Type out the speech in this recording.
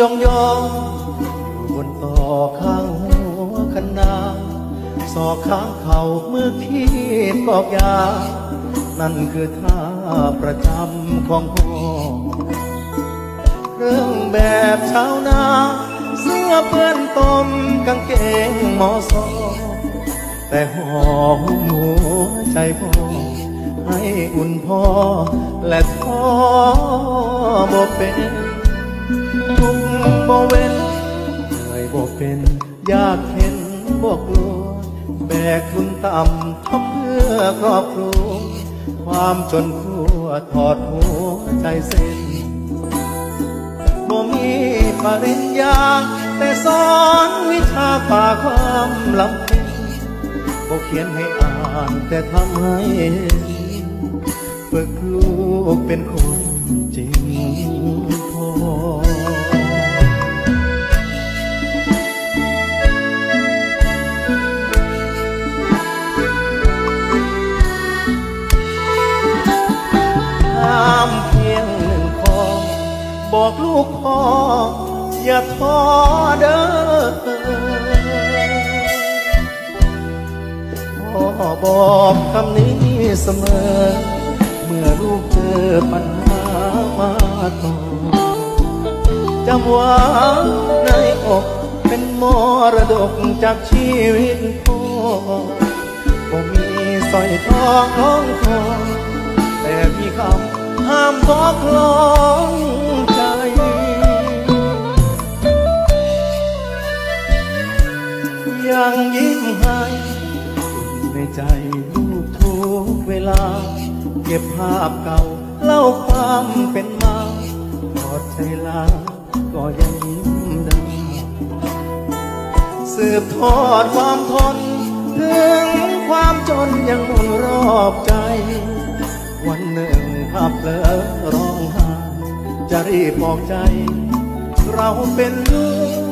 ยองยองอยู่บนต่อข้างหัวคันนาสอกข้างเข่าเมื่อคิดบอกยา นั่นคือท่าประจำของพ่อเครื่องแบบชาวนา เสื้อเปื้อนตมกางเกงหมอสอแต่หอมหัวใจพ่อให้อุ่นพ่อและท้อบ่เป็น ทุกบ่เว้นเหนื่อยบ่เป็นยากเห็นบ่กลัว แบกคุณต่ำทำเพื่อครอบครัว ความจนครัวถอดหัวใจเส้นบ่มีปริญญา แต่สอนวิชาป่าความลำเพ็ญบ่เขียนให้อ่านแต่ทำให้ฝึกลูกเป็นคนจริงพอ บอกลูกพ่ออย่าท้อเด้อพ่อบอกคำนี้เสมอ เมื่อลูกเจอปัญหามาต่อจำไว้ในอกเป็นมรดกจากชีวิตพ่อบ่มีสร้อยทองน้องทองแต่มีคำห้ามพอคล้อง ยังยิ้มให้ในใจลูกทุกเวลา เก็บภาพเก่าเล่าความเป็นมาพอดใจลา ก็ยังยิ้มได้สืบทอดความทน ถึงความจนยังมุนรอบใจ วันหนึ่งถ้าเลอร้องไห้จะรีบบอกใจ เราเป็นลูก